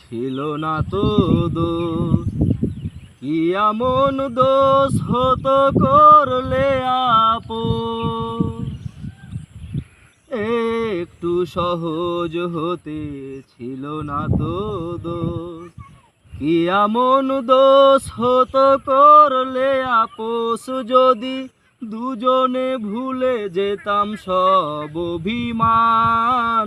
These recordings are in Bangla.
ছিল না তো দোষ। কি এমন দোষ হতো করলে আপো একটু সহজ হতে ছিল না তো দোষ। কি এমন দোষ হতো করলে আপোষ যদি দুজনে ভুলে যেতাম সব অভিমান।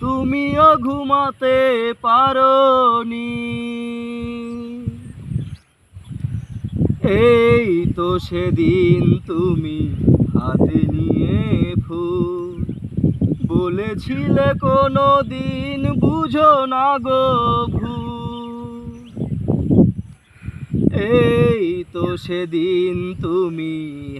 তুমিও ঘুমাতে পারোনি। এই তো সেদিন তুমি হাতে নিয়ে ফুল বলেছিলে কোনো দিন বুঝো না গো ভুল। এই তো সেদিন তুমি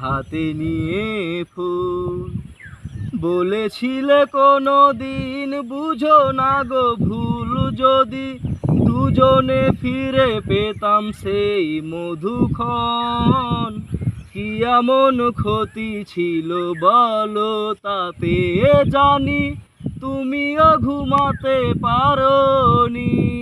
হাতে নিয়ে ফুল বলেছিলে কোনো দিন বুঝো না গো ভুল যদি। দুজনে ফিরে পেতাম সেই মধুক্ষণ। কি এমন ক্ষতি ছিল বলো তাতে জানি। তুমিও ঘুমাতে পারোনি।